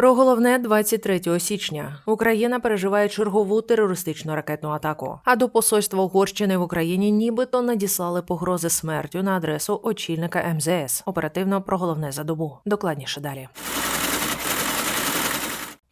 Про головне 23 січня Україна переживає чергову терористичну ракетну атаку. А до посольства Угорщини в Україні нібито надіслали погрози смертю на адресу очільника МЗС. Оперативно про головне за добу. Докладніше далі.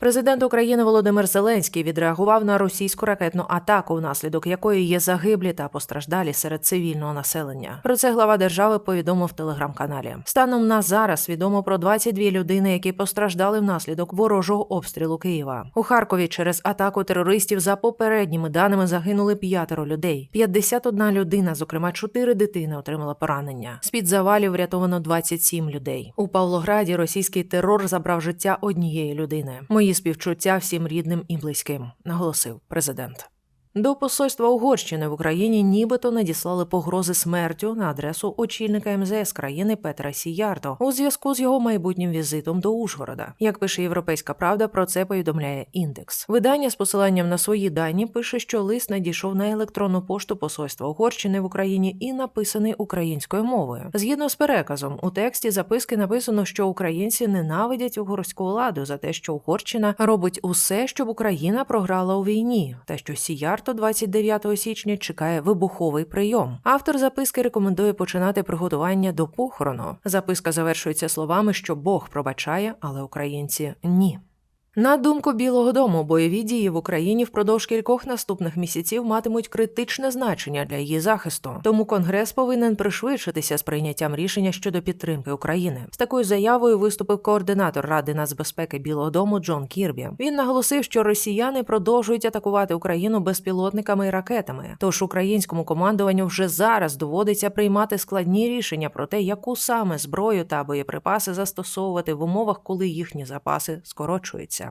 Президент України Володимир Зеленський відреагував на російську ракетну атаку, внаслідок якої є загиблі та постраждалі серед цивільного населення. Про це глава держави повідомив телеграм-каналі. Станом на зараз відомо про 22 людини, які постраждали внаслідок ворожого обстрілу Києва. У Харкові через атаку терористів за попередніми даними загинули п'ятеро людей. 51 людина, зокрема 4 дитини, отримала поранення. З під завалів врятовано 27 людей. У Павлограді російський терор забрав життя однієї людини. Мої співчуття всім рідним і близьким, наголосив президент. До посольства Угорщини в Україні нібито надіслали погрози смертю на адресу очільника МЗС країни Петра Сіярто у зв'язку з його майбутнім візитом до Ужгорода. Як пише Європейська Правда, про це повідомляє індекс. Видання з посиланням на свої дані пише, що лист надійшов на електронну пошту посольства Угорщини в Україні і написаний українською мовою. Згідно з переказом, у тексті записки написано, що українці ненавидять угорську владу за те, що Угорщина робить усе, щоб Україна програла у війні, та що Сіярто 29 січня чекає вибуховий прийом. Автор записки рекомендує починати приготування до похорону. Записка завершується словами, що Бог пробачає, але українці ні. На думку Білого Дому, бойові дії в Україні впродовж кількох наступних місяців матимуть критичне значення для її захисту. Тому Конгрес повинен пришвидшитися з прийняттям рішення щодо підтримки України. З такою заявою виступив координатор Ради нацбезпеки Білого Дому Джон Кірбі. Він наголосив, що росіяни продовжують атакувати Україну безпілотниками і ракетами. Тож українському командуванню вже зараз доводиться приймати складні рішення про те, яку саме зброю та боєприпаси застосовувати в умовах, коли їхні запаси скорочуються.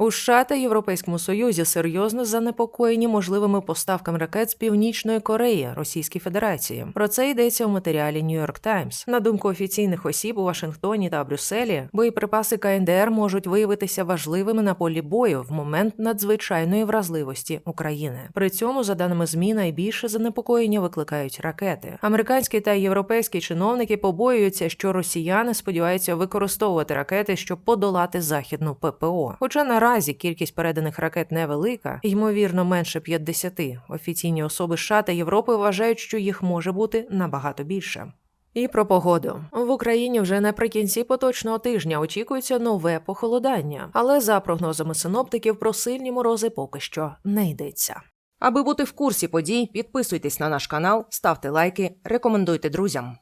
У США та Європейському Союзі серйозно занепокоєні можливими поставками ракет з Північної Кореї Російській Федерації. Про це йдеться у матеріалі York Times. На думку офіційних осіб у Вашингтоні та Брюсселі, боєприпаси КНДР можуть виявитися важливими на полі бою в момент надзвичайної вразливості України. При цьому, за даними ЗМІ, найбільше занепокоєння викликають ракети. Американські та європейські чиновники побоюються, що росіяни сподіваються використовувати ракети, щоб подолати західну ППО. Хоча на Наразі кількість переданих ракет невелика, ймовірно, менше 50. Офіційні особи США та Європи вважають, що їх може бути набагато більше. І про погоду в Україні вже наприкінці поточного тижня очікується нове похолодання, але за прогнозами синоптиків про сильні морози поки що не йдеться. Аби бути в курсі подій, підписуйтесь на наш канал, ставте лайки, рекомендуйте друзям.